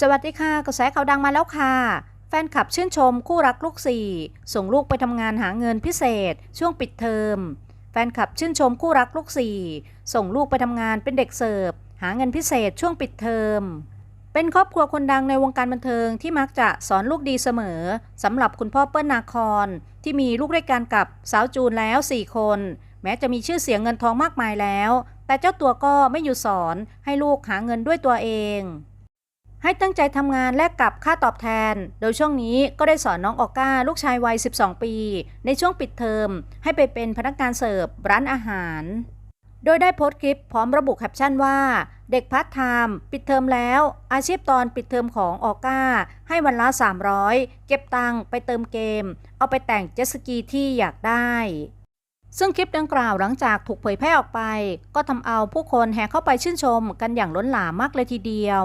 สวัสดีค่ะ กระแสข่าวดังมาแล้วค่ะ แฟนคลับชื่นชมคู่รักลูกสี่ ส่งลูกไปทำงานหาเงินพิเศษ ช่วงปิดเทอม แฟนคลับชื่นชมคู่รักลูกสี่ ส่งลูกไปทำงานเป็นเด็กเสิร์ฟหาเงินพิเศษช่วงปิดเทอม เป็นครอบครัวคนดังในวงการบันเทิงที่มักจะสอนลูกดีเสมอสำหรับคุณพ่อเปิ้ลนาคอนที่มีลูกด้วยกันกับสาวจูนแล้ว 4 คน แม้จะมีชื่อเสียงเงินทองมากมายแล้ว แต่เจ้าตัวก็ไม่หยุดสอนให้ลูกหาเงินด้วยตัวเอง ให้ตั้งใจทำงานแลกกับค่าตอบแทน โดยช่วงนี้ก็ได้สอนน้องออก้าลูกชายวัย 12 ปี ในช่วงปิดเทอม ให้ไปเป็นพนักงานเสิร์ฟร้านอาหาร โดยได้โพสต์คลิปพร้อมระบุแคปชั่นว่า เด็กพาร์ทไทม์ปิดเทอมแล้ว อาชีพตอนปิดเทอมของออก้า ให้วันละ 300 เก็บตังค์ไปเติมเกม เอาไปแต่งเจ็ตสกีที่อยากได้ซึ่งคลิปดังกล่าวหลังจากถูกเผยแพร่ออกไป ก็ทำเอาผู้คนแห่เข้าไปชื่นชมกันอย่างล้นหลามมากเลยทีเดียว